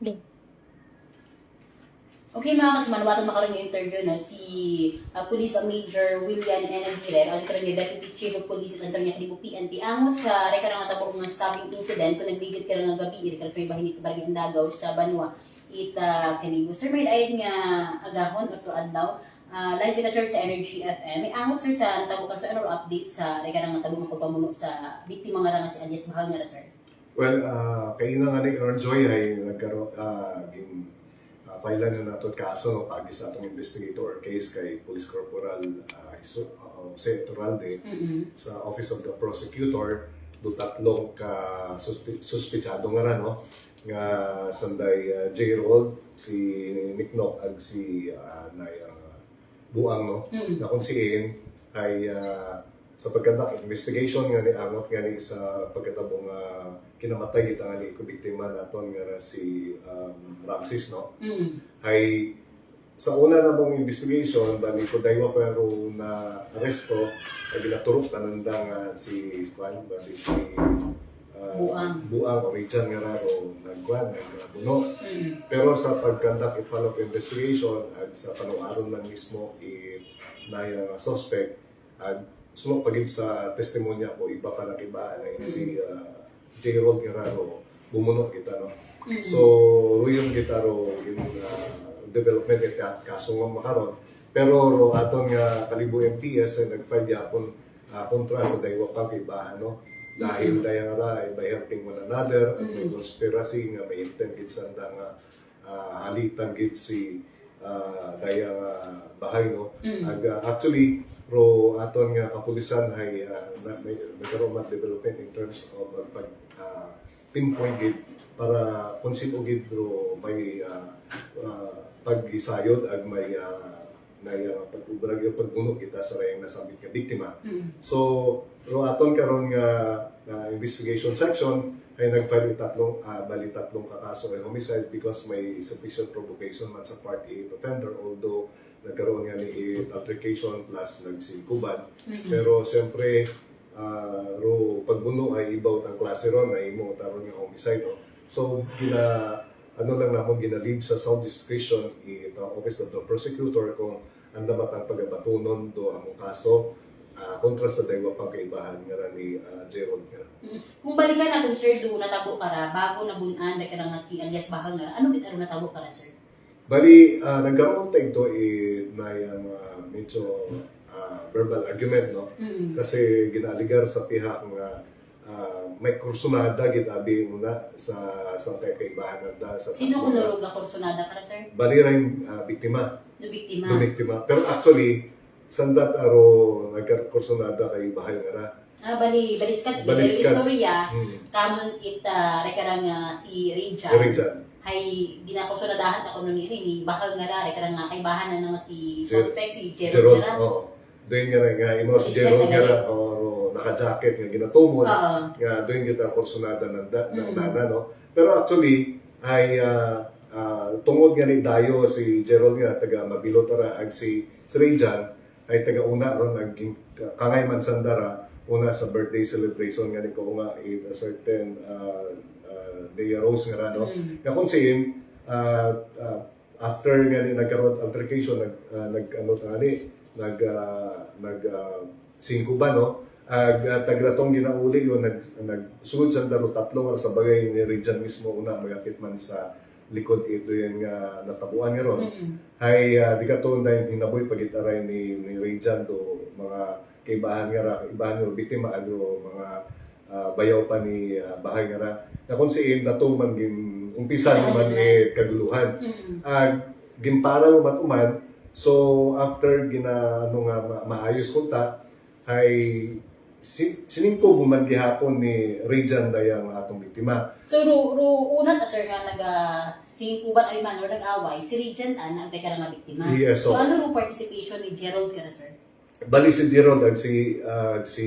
Game. Okay mga kasamanuwatan makaroon yung interview na si uh, Police Major William N. Aguirre, ang karoon yung Deputy Chief of Police at Antonio Kadibo PNP, angot sa rekarang natabo ng stabbing incident kung nagligid ka nga gabi, ka sa may bahin ito barangay Andagaw sa Banwa, ita Kadibo. Sir, may ayon nga agahon o to adlaw, uh, live kita sir sa Energy FM. May angot sir sa natabo ka sa ano update sa rekarang natabo ng pagpamuno sa biktima nga nga si Alias Bahal nga sir. Well, uh, kayo na nga ni Karon Joy ay nagkaroon, uh, gin, uh, pailan na nato kaso no, pagi sa atong investigator or case kay Police Corporal uh, Iso, uh, Jose Turalde Mm-mm. sa Office of the Prosecutor do tatlong ka suspi- suspitsado nga ra no nga sanday uh, J. Rold, si Nick Nock ag si uh, Nay uh, Buang no Mm-mm. na kung siin ay uh, sa pagkandak investigation nga ni Angot nga ni sa pagkatabong uh, kinamatay kita nga ni ko biktima naton nga si um, Ramses no Mm-mm. ay sa una na mong investigation bali ko daywa pero na aresto ay ginaturok tananda nga si Juan bali si uh, Buang. Buang o Richard nga ra o nagkuan nagbuno Mm-mm. pero sa pagkandak it follow investigation at sa panuaron man mismo i na yung suspect at sunod pagid sa testimonya ko iba pa nakiba na si uh, J. Rod Guerrero bumunot kita no Mm-mm. so ruyon kita ro in uh, development it ka kaso nga makaron pero ro aton nga kalibo MTS ay nagfile yapon uh, kontra sa daywa pang kaibahan no dahil daya nga ra ay by helping one another at may Mm. conspiracy nga may intent gid sa nga uh, halitan gid si uh, daya nga bahay no Mm. Ag, uh, actually ro aton nga kapulisan ay uh, na, may development in terms of uh, pag uh, pinpoint gid para kung sino gid ro may uh, uh, paghisayod ag may uh, may uh, pag-ubrag yung pagbuno kita sa rayang nasabit nga biktima. Mm-mm. So, ro aton karon nga uh, investigation section ay nagfile tatlong uh, bali tatlong kakaso ng homicide because may sufficient provocation man sa part 8 offender although nagkaroon nga ni 8 altercation plus nagsilkuban Mm-mm. pero siyempre uh, ro pagbuno ay ibaw ang klase ron ay imo taron nga homicide no? so gina ano lang namon ginalib sa sound discretion ito office of the prosecutor kung anda ba ang pagabatunon do among kaso ah, kontra sa daywa pang kaibahan nga ni uh, Gerald nga Mm. Kung balikan natin, sir, do natabo para bago nabunan na ka nga si alias Bahang nga, ano bit ano natabo para, sir? Bali, uh, nagkaroon tayo ito eh, na yung uh, medyo ah, verbal argument, no? Mm. Kasi ginaligar sa pihak nga ah, may kursunada gitabi muna sa sa kay kaibahan nanda sa Sino ko narog ang kursonada para, sir? bali rin ah, biktima No biktima. no biktima pero actually sandat aro nagkursunada kay bahay nga ra Ah, bali, baliskat, Baliskat. istorya, hmm. kamon it uh, rekarang nga si Reja. Diri dyan. Hay ginakursonadahan ako nun ni ni Bahang nga ra, rekarang nga kay bahanan nga si suspect, si Gerald Gerald oo doon nga nga imo si Gerald na nga ra gali. o naka-jacket nga ginatumon Oo. nga doon kita kursunada ng, da, ng Mm. nana no pero actually ay ah, ah, tungod nga ni Dayo si Gerald nga taga Mabilot ra ag si si Rejan ay taga una ron nag kangay man sandara una sa birthday celebration nga ni ko nga it a certain uh, uh, day rose nga no Mm. nga kung sin ah, ah, after nga ni nagkaroon altercation nag ah, nag ano tani nag ah, nag ah, singko ba no ag uh, tagratong ginauli yun nag nagsugod sa daro tatlo nga sa bagay ni Rejan mismo una magapit man sa likod ito yung nga natabuan nga ron Mm-mm. ay uh, di ka to na hinaboy pagitaray ni ni Rejan do mga kaibahan nga ra ibahan nga biktima ado mga ah, bayaw pa ni ah, bahay nga ra na kung siin nato man gin umpisa naman na. eh kaguluhan Mm-mm. uh, ginparaw man uman so after gina ano nga ma- maayos kunta ay si, siningko buman gihapon ni Rejan dayang atong biktima So, ru, ru, una ta, sir, nga naga singkuban ay man or nag-away, si Regent Ann ang teka nga biktima. Yes, so, so- ano ru participation ni Gerald ka na, sir? bali si Gerald ag si ah, si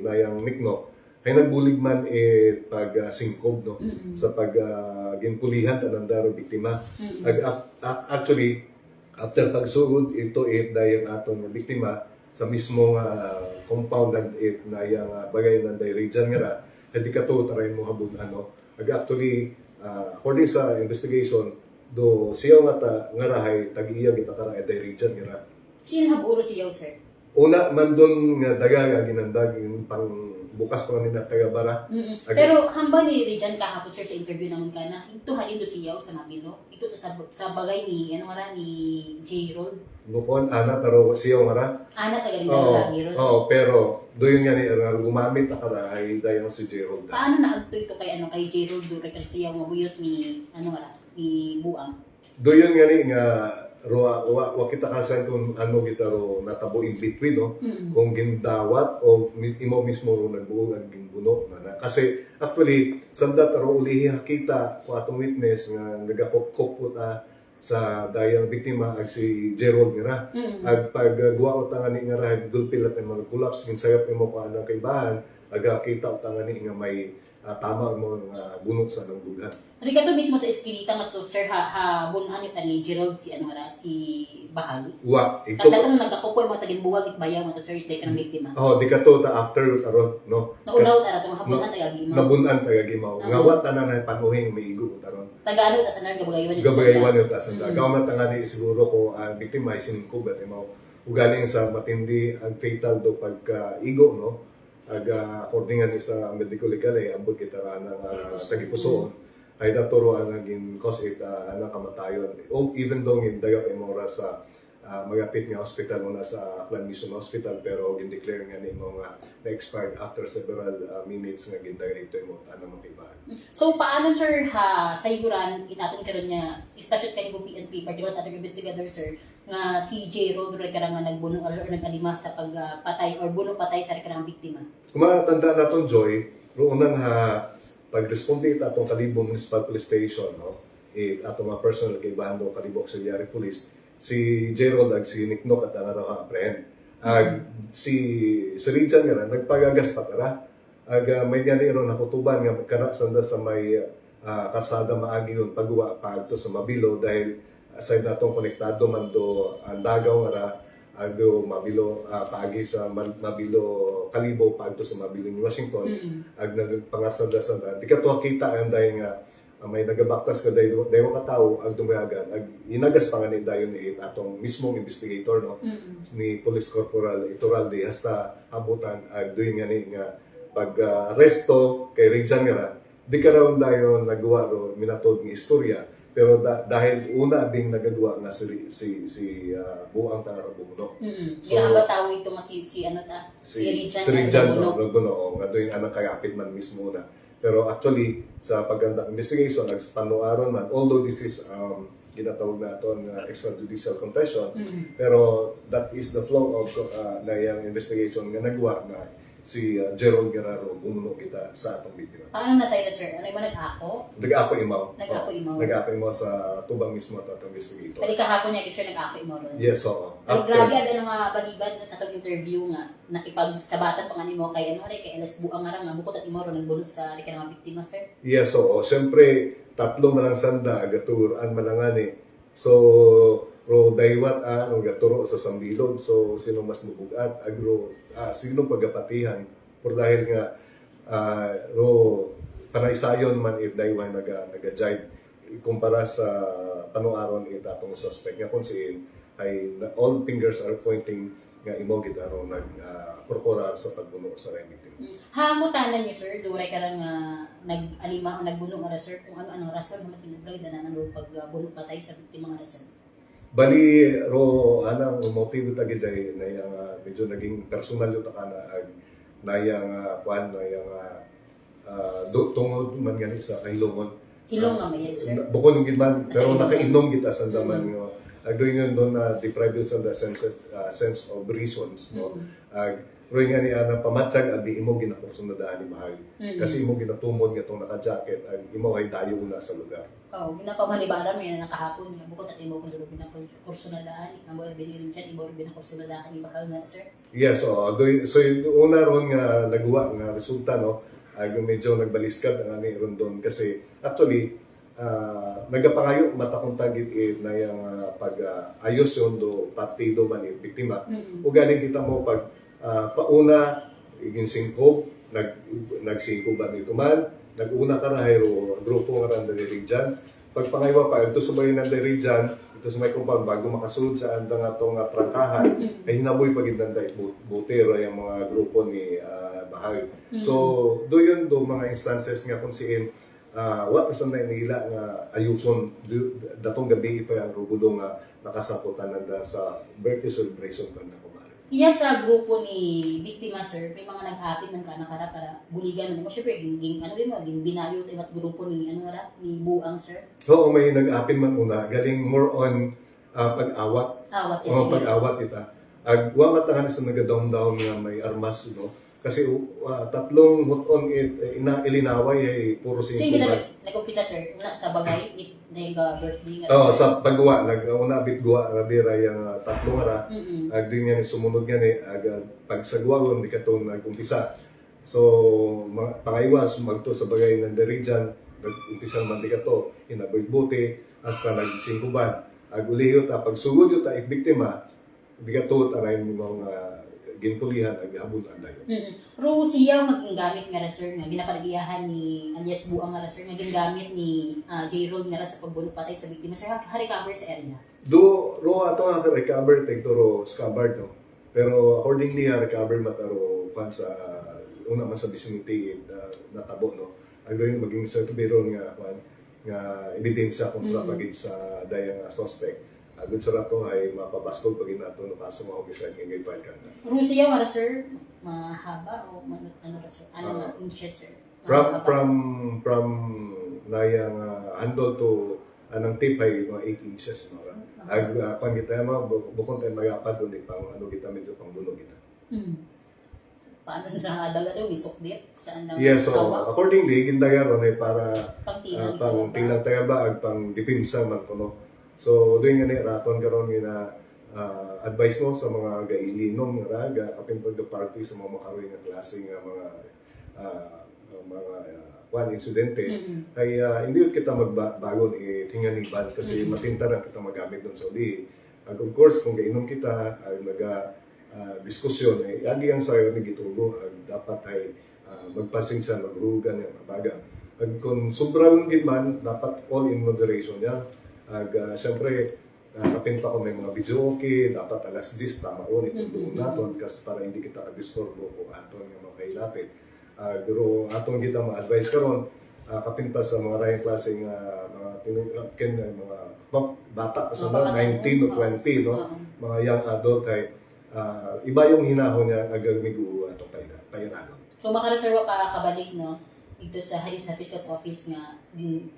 Nayang Nikno ay nagbulig man eh pag ah, singkob no Mm-mm. sa pag uh, ginpulihan tanang daro biktima Mm-mm. Ag, ac- actually after pagsugod ito it dayang atong biktima sa mismong ah, compound and it na yang ah, bagay ng region nga ra hindi ka to taray mo habun ano ag actually ah, according sa investigation, do siya nga ta nga rahay tag-iya kita kara eday region nga Sino haburo siyaw, sir? Una man doon nga daga nga ginandag yung pang bukas ko nila taga bara. Mm-mm. Okay. Pero hamba ni Rejan kahapon sir sa interview naman ka na ito do siyaw sa Mabilo. Ito sa sa bagay ni ano nga ni J. Roll. Bukon ana taro siya nga ra. Ana taga rin Oo. lagi ron. Oo, pero doon nga ni nga gumamit na kara ay dayang si Gerald. Paano naagto ito kay ano kay J. Roll do kay siyaw nga buyot ni ano nga ni Buang. Doon nga ni nga ro wa, wa kita kasan kung ano kita ro natabo in between no. Mm-mm. Kung gindawat o imo mismo ro nagbuo ang ginbuno na, na. Kasi actually sanda taro ulihi kita ko atong witness nga nagakop-kop po ta sa dayang biktima ag si Gerald nga ra. Mm-mm. Ag pag uh, guwa tanga ni nga rahib dulpil at mga collapse ginsayap mo ko anang kaibahan aga kita o tanga ni nga may ah, tama mo nga bunot sa nang dughan. Rika to mismo sa eskinita nga so sir ha, ha bunan ito ni Gerald si ano ra, si Bahag. Wa ito Tatang nagkakupoy mo tagin buwag it bayaw mo sir take ng biktima. oh di ka to ta after taron no. Naulaw tara to habunan tagagi mo. Nabunan taga gimaw. Oo. Nga wa tanan ay panuhing maigo taron. Taga ano ta sa nar gabagayon. Gabayaywan yung tasan da. Mm. Gawa man tanga ni siguro ko ang biktima ay siningkog at imaw ugaling sa matindi ang fatal do pagka igo no. Ag uh, according nga ni sa medical legal ay ambot kita ra ng uh, tagipusoon. Ay daturo ang naging cause it uh, ang kamatayon. O even though yung dayap imora sa uh, magapit nga hospital mo na sa Aklan Mission Hospital pero gindeclare nga ni mo nga na-expired after several uh, minutes nga gindaga ito mo tanang matibaan. So paano sir ha sayuran inaton karon niya istasyon kay PNP particular sa ating investigator sir nga si J. Rodriguez nga nagbuno or, or nag-alima sa pagpatay or buno patay sa karang biktima. Kung matanda naton Joy, roon nang ha pag-responde ita atong Kalibong Municipal Police Station, no? It atong mga personal kay Bando Kalibong Auxiliary Police, si Gerald ag si Nick Nook at ang apprehend. Ag si si Richard nga na, nagpagagas pa tara. Ag ah, may gani ron nakutuban nga kara sanda sa may ah, kalsada maagi yun pagwa paadto sa Mabilo dahil aside natong konektado man do ang dagaw nga ra ag Mabilo ah, paagi sa Mabilo Kalibo paadto sa Mabilo ni Washington. Mm. ag nagpangasada sa di ka to kita ang dahil nga ah, may nagabaktas ka dahil dahil ka tao ag dumayagan. Ag inagas pa nga ni dayon ni atong mismong investigator no? Mm. ni Police Corporal Iturralde hasta abutan ag doon nga ni nga pag ah, arresto kay Rejan nga ra, di ka raw dayon nagawa ro minatod nga istorya pero da- dahil una ding nagagawa nga si si si ah, buang tangarabuno Mm. So- Ginahaba tao ito nga si, si ano ta si, si Rijan, Rabuno. no, Rabuno, o, nga doon ang nakayapit man mismo na. Pero actually, sa paganda investigation, nagpanuaron man, although this is um, ginatawag na ito na extrajudicial confession, Mm. pero that is the flow of uh, na yung investigation nga nagwa na si uh, Gerald Guerrero bumuno kita sa atong biktima. Paano na sa'yo sir? Ano mo nag-ako? Nag-apo imaw. Nag-ako Oo, imaw. Nag-apo imaw sa tubang mismo at atong investigator. Pwede kahapon niya sir nag-ako imo ron. Yes, oo. Pero grabe ada nga balibad na sa tong interview nga nakipagsabatan pa nga nimo kay ano rin kay LS Buang ra nga bukod at imo ron nagbunot sa rin ka mga biktima sir. Yes, oo. Siyempre, tatlo man ang sanda, agaturan man ang ani. So, ro daywat a no gaturo sa sambilog. So, sino mas mubugat agro ah, sino pagapatihan por dahil nga ah, ro panaysayon man if daywan naga naga jive kumpara sa panuaron it atong suspect nga kung siin ay all fingers are pointing nga imo gid aron nag ah, prokurar sa pagbuno sa remedy. Mm. Hamutanan niyo sir, duray ka lang nga nag-alima o nagbuno nga sir kung ano-ano rason nga matinubray na nang pagbuno patay sa biktima nga rason. Bali, ro, anang motibo tagi day na yung ah, medyo naging personal yung takana ag na yung uh, kwan, na yung uh, tungod man gani sa kahilongon. Hilong nga may sir. Na- Bukod ng man, pero Nakainom. kita sa daman Mm. nga. Ag doon yun doon na deprive yun sa the sense, ah, sense of reasons. No? Mm. Ag, Roy nga ni ana pamatsag adi imo ginakurso na daan ni mahal. Mm. Kasi imo ginatumod nga tong naka-jacket ag imo ay dayo una sa lugar. Oh, ginapamalibaran mo yan nakahapon niya. Bukod at imo kung dulo binakurso na daan. Ang mga bilhin dyan, ibo rin binakurso na daan. Ibakal nga sir. Yes, so so yung una ron nga nagawa nga resulta no, ag medyo nagbaliskad ang ani ron doon kasi actually ah, nagapangayo mata kong tagit eh, na yung ah, pag ah, ayos yun do partido man eh, biktima. Mm. O galing kita mo pag ah, pauna iging singkob nag nagsingkob ba nito man nag-una ka na hayro grupo nga ran diri dyan. Pag pangaywa pa ito sa bayan ng diri dyan, ito sa may kumpang bago makasunod sa anda nga to nga trangkahan, ay hinaboy pagid nanday butero yung mga grupo ni ah, Bahay. So, do yun do mga instances nga kung siin uh, what is na nila nga ayuson datong gabi pa ang rugulo nga nakasakutan nanda sa birthday celebration pa na kumari. Iya sa grupo ni biktima sir, may mga nag-apit ng kanakara para buligan mo. Syempre, ging, ano yun mo, ging binayo tayo at grupo ni, ano ra, ni Buang sir. Oo, may nag-apin man una, galing more on ah, pag-awat Awat yan. Mga pag-awat ita. Ag wa matangan sa naga-down-down nga may armas no. Kasi uh, tatlong muton it eh, ina ilinaway ay puro Sige singko na, ba. Nag-umpisa sir, una sa bagay, it, dahil ga birthday nga. Oh, sa paggawa nag una bit gawa rabi ra yang uh, tatlong ara. Mm-mm. Ag din nga ni sumunod nga ni ag uh, pagsagwa di katon nag-umpisa. So mga pangaywa sumagto sa bagay ng dirijan nag-umpisa man di kato inaboy buti hasta nagsingkuban. Ag ulihot ta pagsugod yun ta ik biktima di kato taray ni mga ginpulihan ag habol anday. Mm-mm. Pero siya magagamit nga ra sir nga ginapalagiyahan ni alias Buang nga ra sir nga ginagamit ni uh, J. Rold nga ra sa pagbulong patay sa biktima sir ha-recover sa area. Do ro ato nga recover take to ro scabbard no. Pero accordingly ha recover mataro pan sa una man sa vicinity uh, natabo no. Ang maging sa nga pan nga ebidensya kontra Mm. pagid sa dayang uh, suspect. Agud sa rato ay mapabaskog pagid nato no kaso mga homicide nga gay file kanta. Pero siya nga ra sir, mahaba o ma- ano ra sir? Ano Ah. uh, inches sir? From from from nayang uh, handle to anang tape ay mga 8 inches no. ra. Ag uh, kung kita mo bu- bukod tayo magapad kundi pang ano kita medyo pang buno kita. Mm. Paano na nakadaga daw isukdit? Saan lang Yes, so accordingly gindayan ron ay para Pang uh, tilang tayo ba ag pang dipinsa man kuno. So doing nga ni raton karon nga uh, advice no sa mga gailinom nga raga kapin pag party sa mga makaroy nga klase nga mga uh, mga uh, one insidente Mm-mm. ay uh, hindi kita magbago ni tinganiban kasi Mhm. matinta na kita magamit doon sa uli. Ag of course, kung gainom kita, ay naga uh, diskusyon, ay agi ang sayo ni Gitugo, ag dapat ay uh, magpasing sa magrugan yung mabaga. Ag kung sobrang gid man, dapat all in moderation yan. Ag uh, siyempre, uh, kapinta ko may mga video okay, dapat alas 10, tama ko, nito doon mhm. naton, kasi para hindi kita kadisturbo kung aton yung mga kailapit. Uh, pero atong kita ma-advise karon uh, kapinta sa mga rayong klaseng uh, mga tinugkin uh, mga ba- bata sa Mga bata, 19 o oo. 20 no mga young adult ay uh, iba yung hinahon niya agamigu ato payra payranon So makareserva pa kabalik no dito sa sa fiscal's office nga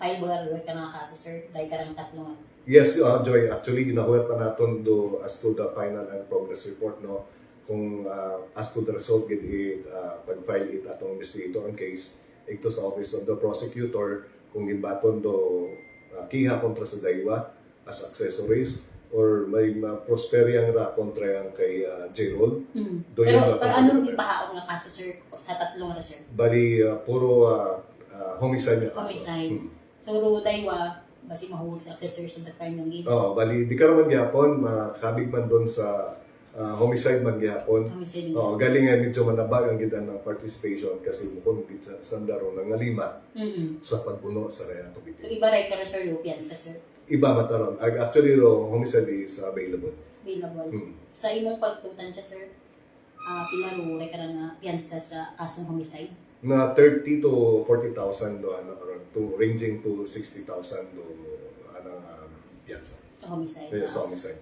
file ba ka nga kaso sir dahil ka lang tatlo. Yes, uh, Joy, actually ginahulat pa naton do as to the final and progress report no kung uh, as to the result gid it uh, pag-file it atong investigator on case ito sa office of the prosecutor kung ginbaton do uh, kiha kontra sa daywa as accessories or may ma-prosperiyang ra kontra yang kay uh, J-Roll. Mm. Do Pero para ano rin ipahaon nga kaso sir sa tatlong nga sir? Bali, uh, puro uh, uh, homicide niya kaso. Homicide. Hmm. So ro daywa basi mahuwag sa accessories of the crime ng gid. Oh, bali, di ka naman gyapon, makabig man doon sa uh, homicide man gyapon. Homicide. Oo, galing nga medyo manabag ang gidan ng participation kasi gid sa sandaro ng lima Mm. sa pagbuno sa Renato So Bitin. iba right ka sir Lupian sa sir. Iba mataron. Ag- Actually, ro, homicide is available. Available. Hmm. Sa imong pagtutan siya sir, ah pinaro ka na nga piyansa sa kasong homicide. Na 30 to 40,000 do ano to ranging to 60,000 do ano um, piyansa. sa homicide. Yeah, Ah. sa homicide.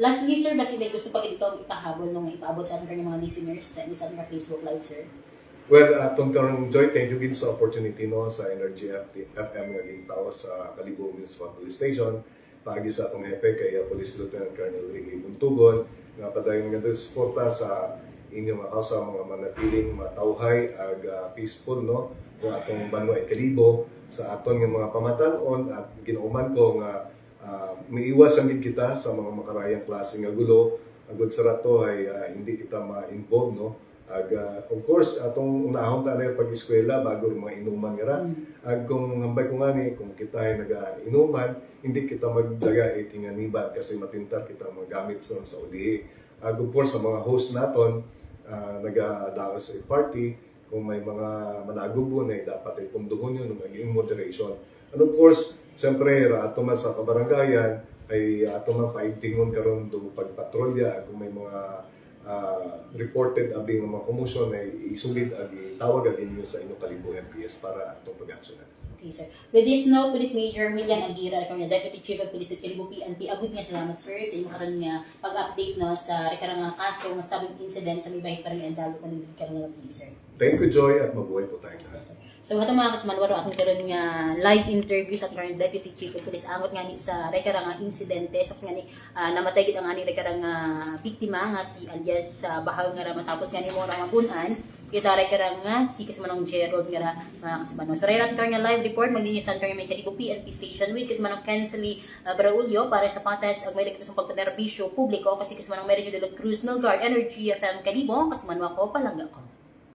Lastly, sir, basi may gusto pa ikaw ipahabol nung ipaabot sa ating kanyang mga listeners sa isa sa Facebook Live, sir. Well, atong karong Joy, thank you gid sa opportunity no sa Energy FM nga gintaw sa Kalibo Municipal Police Station. Paagi sa atong hepe kay uh, Police Lieutenant Colonel Ricky Buntugon nga padayon nga suporta sa inyong mga kausa mga manatiling matawhay ag uh, peaceful no nga atong banwa Kalibo sa aton nga mga pamatan-on at ginuman ko nga uh, miiwas ang kita sa mga makarayang klase nga gulo agud sa rato ay uh, hindi kita ma-involve no ag uh, of course atong unahon ta na pag-eskwela bago yung mga inuman nga ra Mm. ag kung hambay ko nga ni kung kita ay naga-inuman hindi kita magdaga eh tinganiban kasi matintar kita magamit sa sa ulihi ag of course sa mga host naton uh, naga-daos sa party kung may mga managubon ay dapat ay punduhon yun maging moderation. And of course, siyempre, ato man sa kabarangayan, ay ato man paigtingon karon do pagpatrolya kung may mga ah, reported abing mga komusyon ay isugid ag itawag ag inyo sa inyong kalibo MPS para atong pag-aksyonan. Okay, sir. With this note, Police Major William Aguirre, kami Deputy Chief of Police at Kalibo PNP, abot nga salamat sir sa inyong karon nga pag-update no sa rekarang kaso nga stabbing incident sa may bahit parang kanang karang nga police, sir. Thank you, Joy, at mabuhay po tayong lahat. Yes, sir. So ato mga kasmanwaro atong karon nga live interview sa current Deputy Chief of Police angot nga ni sa rekarang nga insidente sa nga ni ah, namatay gid ang ani rekarang nga biktima nga si alias sa bahag nga ra matapos nga ni mo ra mapunan kita rekarang nga si kasmanong Gerald nga ra mga kasmanong. So rayat nga live report maglinisan kami may kalibo PNP station with kasmanong Kensley uh, Braulio para sa patas ang may sa pagpanerbisyo publiko kasi kasmanong Mary Jo de la Cruz Melgar Energy FM Kalibo kasmanong ako palangga ko.